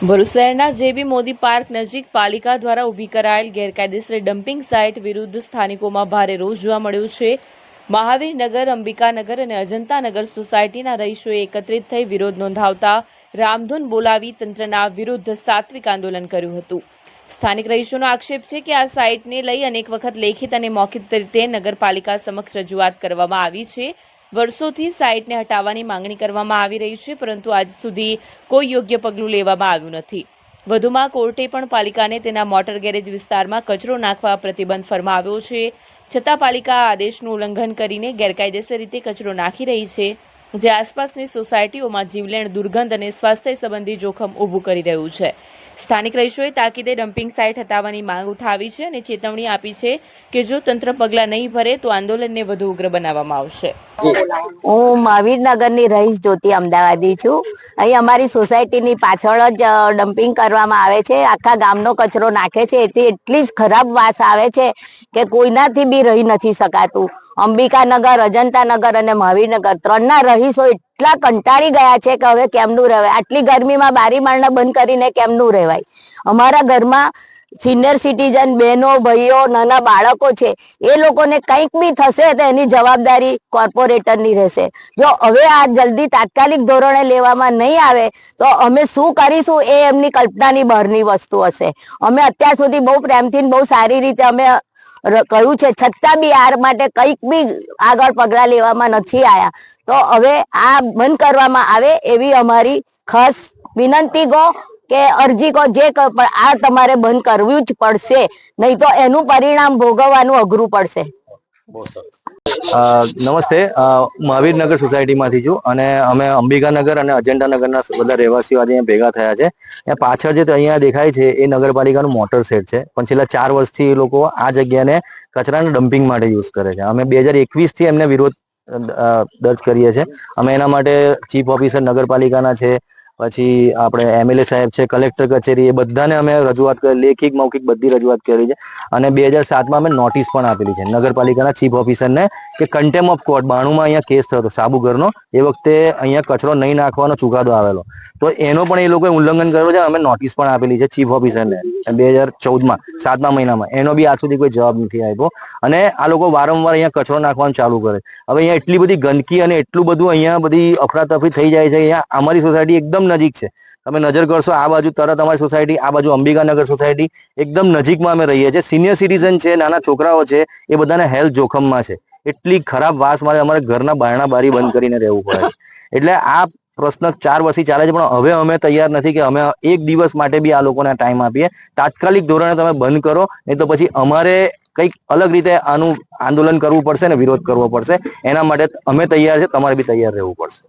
ભરૂચ શહેરના જેબી મોદી પાર્ક નજીક પાલિકા દ્વારા ઊભી કરાયેલ ગેરકાયદેસર ડમ્પિંગ સાઇટ વિરુદ્ધ સ્થાનિકોમાં ભારે રોષ જોવા મળ્યો છે. મહાવીરનગર અંબિકાનગર અને અજંતાનગર સોસાયટીના રહીશોએ એકત્રિત થઈ વિરોધ નોંધાવતા રામધૂન બોલાવી તંત્રના વિરુદ્ધ સાત્વિક આંદોલન કર્યું હતું. સ્થાનિક રહીશોનો આક્ષેપ છે કે આ સાઇટને લઈ અનેક વખત લેખિત અને મૌખિક રીતે નગરપાલિકા સમક્ષ રજૂઆત કરવામાં આવી છે. વર્ષોથી સાઇટને હટાવવાની માંગણી કરવામાં આવી રહી છે, પરંતુ આજ સુધી કોઈ યોગ્ય પગલું લેવામાં આવ્યું નથી. વધુમાં કોર્ટે પણ પાલિકાને તેના મોટર ગેરેજ વિસ્તારમાં કચરો નાખવા પ્રતિબંધ ફરમાવ્યો છે. છતાં પાલિકા આદેશનું ઉલ્લંઘન કરીને ગેરકાયદેસર રીતે કચરો નાખી રહી છે, જે આસપાસની સોસાયટીઓમાં જીવલેણ, દુર્ગંધ અને સ્વાસ્થ્ય સંબંધી જોખમ ઊભું કરી રહ્યું છે. સ્થાનિક રહીશોએ તાકીદે ડમ્પિંગ સાઇટ હટાવવાની માંગ ઉઠાવી છે અને ચેતવણી આપી છે કે જો તંત્ર પગલાં નહીં ભરે, તો આંદોલનને વધુ ઉગ્ર બનાવવામાં આવશે. હું મહાવીરનગરની રહીશ જ્યોતિ અમદાવાદી છું. અહીં અમારી સોસાયટીની પાછળ જ ડમ્પિંગ કરવામાં આવે છે. આખા ગામનો કચરો નાખે છે. એથી એટલી જ ખરાબ વાસ આવે છે કે કોઈનાથી બી રહી નથી શકાતું. અંબિકાનગર, અજંતાનગર અને મહાવીરનગર ત્રણના રહીશો એટલા કંટાળી ગયા છે કે હવે કેમનું રહેવાય? આટલી ગરમીમાં બારી મારણા બંધ કરીને કેમનું રહેવાય? અમારા ઘરમાં સિનિયર સિટીઝન બહેનો, ભાઈઓ, નાના બાળકો છે, એ લોકોને કંઈક બી થશે તો એની જવાબદારી કોર્પોરેટરની રહેશે. જો હવે આ જલ્દી તાત્કાલિક ધોરણે લેવામાં નહીં આવે, તો અમે શું કરીશું એ એમની કલ્પનાની બહારની વસ્તુ હશે. અમે અત્યાર સુધી બહુ પ્રેમથી બહુ સારી રીતે અમે કહ્યું છે, છતાં બી આ માટે કંઈક બી આગળ પગલાં લેવામાં નથી આવ્યા તો હવે આ બંધ કરવામાં આવે એવી અમારી ખાસ વિનંતી કહો કે અરજી કો જે આ તમારે બંધ કરવું જ પડશે. નહીં તો એનું પરિણામ ભોગવવાનું અઘરું પડશે. નમસ્તે. મહાવીરનગર સોસાયટીમાંથી છું અને અમે અંબિકાનગર અને અજંટાનગરના બધા રહેવાસીઓ આજે ભેગા થયા છે. ત્યાં પાછળ જે અહીંયા દેખાય છે એ નગરપાલિકાનું મોટર સેટ છે. પણ છેલ્લા ચાર વર્ષથી એ લોકો આ જગ્યાને કચરાના ડમ્પિંગ માટે યુઝ કરે છે. અમે બે હજાર એકવીસથી એમને વિરોધ દર્જ કરીએ છીએ. અમે એના માટે ચીફ ઓફિસર નગરપાલિકાના છે. પછી આપણે એમએલએ સાહેબ છે, કલેક્ટર કચેરી, એ બધાને અમે રજૂઆત કરી, લેખિક, મૌખિક બધી રજૂઆત કરી છે. અને બે હજાર સાતમાં અમે નોટિસ પણ આપેલી છે. નગરપાલિકાના ચીફ ઓફિસરને કે કન્ટેમ ઓફ કોર્ટ બાણુંમાં અહીંયા કેસ થયો હતો સાબુગરનો એ વખતે અહીંયા કચરો નહીં નાખવાનો ચુકાદો આવેલો. તો એનો પણ એ લોકોએ ઉલ્લંઘન કર્યો છે, અમે નોટિસ પણ આપેલી છે ચીફ ઓફિસરને બે હજાર ચૌદમાં, સાતમા મહિનામાં, એનો બી આજ સુધી કોઈ જવાબ નથી આપ્યો. અને આ લોકો વારંવાર અહીંયા કચરો નાખવાનું ચાલુ કરે. હવે અહીંયા એટલી બધી ગંદકી અને એટલું બધું અહીંયા બધી અફરાતફરી થઈ જાય છે, અહીંયા અમારી સોસાયટી એકદમ નજીક છે. તમે નજર કરશો આ બાજુ તરત અમારી સોસાયટી, આ બાજુ અંબિકાનગર સોસાયટી એકદમ નજીકમાં અમે રહીએ છીએ. સિનિયર સિટીઝન છે, નાના છોકરાઓ છે, એ બધાને હેલ્થ જોખમમાં છે. એટલી ખરાબ વાસ મારે અમારે ઘરના બારણા બારી બંધ કરીને રહેવું પડે એટલે આ પ્રશ્ન ચાર વર્ષથી ચાલે છે, પણ હવે અમે તૈયાર નથી કે અમે એક દિવસ માટે બી આ લોકોને ટાઈમ આપીએ. તાત્કાલિક ધોરણે તમે બંધ કરો, નહીં તો પછી અમારે કંઈક અલગ રીતે આનું આંદોલન કરવું પડશે ને વિરોધ કરવો પડશે. એના માટે અમે તૈયાર છે, તમારે બી તૈયાર રહેવું પડશે.